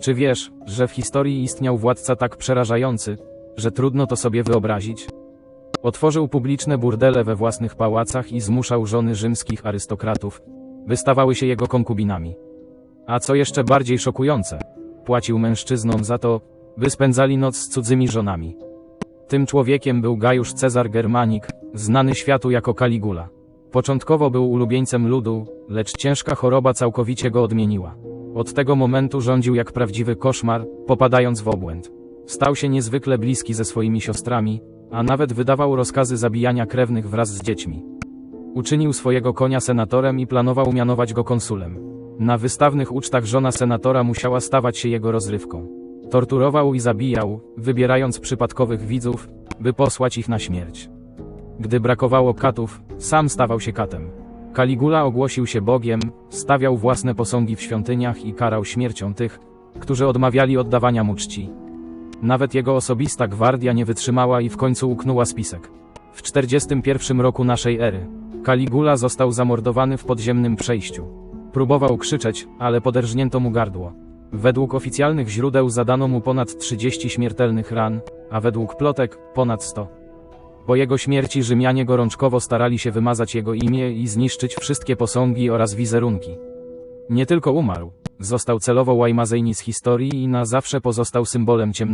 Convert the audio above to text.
Czy wiesz, że w historii istniał władca tak przerażający, że trudno to sobie wyobrazić? Otworzył publiczne burdele we własnych pałacach i zmuszał żony rzymskich arystokratów, by stawały się jego konkubinami. A co jeszcze bardziej szokujące, płacił mężczyznom za to, by spędzali noc z cudzymi żonami. Tym człowiekiem był Gajusz Cezar Germanik, znany światu jako Caligula. Początkowo był ulubieńcem ludu, lecz ciężka choroba całkowicie go odmieniła. Od tego momentu rządził jak prawdziwy koszmar, popadając w obłęd. Stał się niezwykle bliski ze swoimi siostrami, a nawet wydawał rozkazy zabijania krewnych wraz z dziećmi. Uczynił swojego konia senatorem i planował mianować go konsulem. Na wystawnych ucztach żona senatora musiała stawać się jego rozrywką. Torturował i zabijał, wybierając przypadkowych widzów, by posłać ich na śmierć. Gdy brakowało katów, sam stawał się katem. Kaligula ogłosił się Bogiem, stawiał własne posągi w świątyniach i karał śmiercią tych, którzy odmawiali oddawania mu czci. Nawet jego osobista gwardia nie wytrzymała i w końcu uknęła spisek. W 41 roku naszej ery, Kaligula został zamordowany w podziemnym przejściu. Próbował krzyczeć, ale poderżnięto mu gardło. Według oficjalnych źródeł zadano mu ponad 30 śmiertelnych ran, a według plotek ponad 100. Po jego śmierci Rzymianie gorączkowo starali się wymazać jego imię i zniszczyć wszystkie posągi oraz wizerunki. Nie tylko umarł, został celowo łajmazejni z historii i na zawsze pozostał symbolem ciemności.